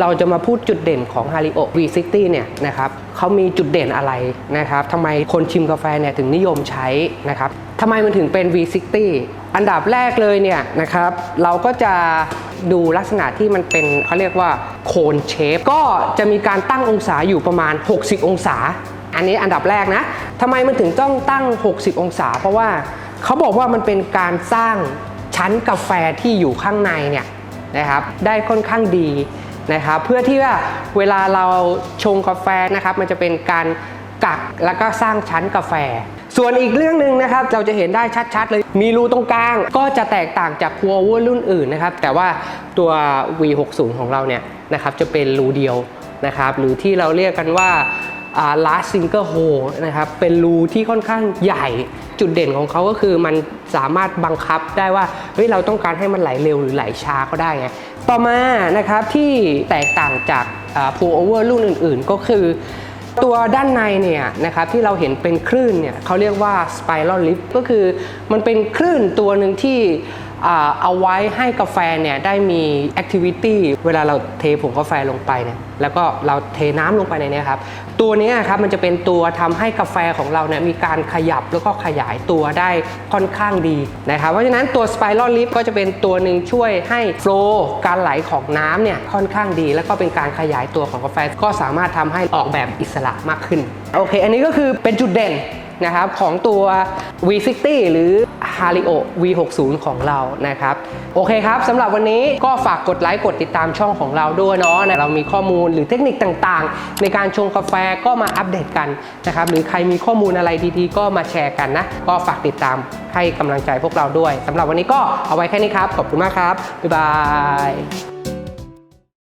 เราจะมาพูดจุดเด่นของ h a r i o V60 เนี่ยนะครับเขามีจุดเด่นอะไรนะครับทำไมคนชิมกาแฟเนี่ยถึงนิยมใช้นะครับทำไมมันถึงเป็น V60 อันดับแรกเลยเนี่ยนะครับเราก็จะดูลักษณะที่มันเป็นเขาเรียกว่าโคนเชฟก็จะมีการตั้งองศาอยู่ประมาณ 60 องศา อันนี้อันดับแรกนะทำไมมันถึงต้องตั้ง 60 องศา เพราะว่าเขาบอกว่ามันเป็นการสร้างชั้นกาแฟที่อยู่ข้างในเนี่ยนะครับได้ค่อนข้างดี นะครับเพื่อที่ว่าเวลาเราชงกาแฟนะครับมันจะเป็นการกักแล้วก็สร้างชั้นกาแฟ ส่วนอีกเรื่องหนึ่งนะครับเราจะเห็นได้ชัด ๆ เลย มีรูตรงกลางก็จะแตกต่างจากพัวเวอร์รุ่นอื่นนะครับแต่ว่าตัว V60 ของเราเนี่ยนะครับจะเป็นรูเดียวนะครับหรือที่เราเรียกกันว่า last single hole นะครับ เป็นรูที่ค่อนข้างใหญ่ จุดเด่นของเขาก็คือมันสามารถบังคับได้ว่า เฮ้ย เราต้องการให้มันไหลเร็วหรือไหลช้าก็ได้ไง ต่อมานะครับที่แตกต่างจากอ่า pull over รุ่นอื่นๆ ก็คือตัวด้านในเนี่ยนะครับที่เราเห็นเป็นคลื่นเนี่ยเขาเรียกว่า spiral lift ก็คือมันเป็นคลื่นตัวหนึ่งที่ เอาไว้ให้กาแฟเนี่ยได้มี activity เวลาเราเทผงกาแฟลงไปเนี่ยแล้วก็เราเทน้ำลงไปในนี้ครับ ตัวนี้ครับมันจะเป็นตัวทำให้กาแฟของเราเนี่ยมีการขยับแล้วก็ขยายตัวได้ค่อนข้างดีนะครับเพราะฉะนั้นตัว spiral lift ก็จะเป็นตัวหนึ่งช่วยให้ flow การไหลของน้ำเนี่ยค่อนข้างดี แล้วก็เป็นการขยายตัวของกาแฟก็สามารถทำให้ออกแบบอิสระมากขึ้นโอเค อันนี้ก็คือเป็นจุดเด่นนะครับของตัว V60 หรือ Hario V60 ของเรานะครับ โอเคครับสำหรับวันนี้ก็ฝากกดไลค์กดติดตามช่องของเราด้วยเนาะเรามีข้อมูลหรือเทคนิคต่างๆ ในการชงกาแฟก็มาอัปเดตกันนะครับ หรือใครมีข้อมูลอะไรดีๆ ก็มาแชร์กันนะ ก็ฝากติดตามให้กำลังใจพวกเราด้วยสำหรับวันนี้ก็เอาไว้แค่นี้ครับ ขอบคุณมากครับ บ๊ายบาย